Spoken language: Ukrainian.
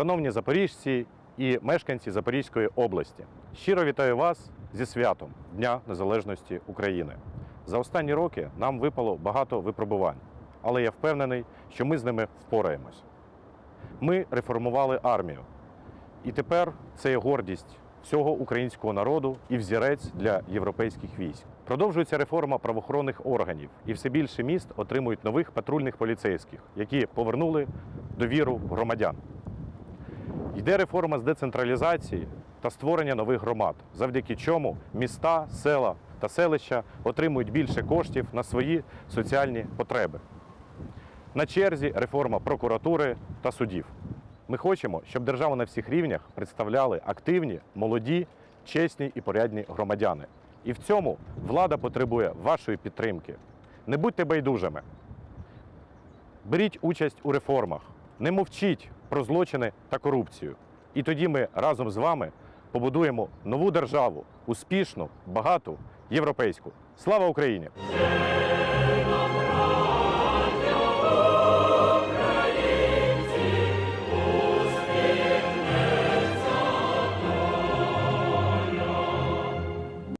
шановні запоріжці і мешканці Запорізької області. Щиро вітаю вас зі святом Дня Незалежності України. За останні роки нам випало багато випробувань, але я впевнений, що ми з ними впораємось. Ми реформували армію, і тепер це є гордість всього українського народу і взірець для європейських військ. Продовжується реформа правоохоронних органів, і все більше міст отримують нових патрульних поліцейських, які повернули довіру громадян. Йде реформа з децентралізації та створення нових громад, завдяки чому міста, села та селища отримують більше коштів на свої соціальні потреби. На черзі реформа прокуратури та судів. Ми хочемо, щоб державу на всіх рівнях представляли активні, молоді, чесні і порядні громадяни. І в цьому влада потребує вашої підтримки. Не будьте байдужими. Беріть участь у реформах, не мовчіть про злочини та корупцію. І тоді ми разом з вами побудуємо нову державу, успішну, багату, європейську. Слава Україні!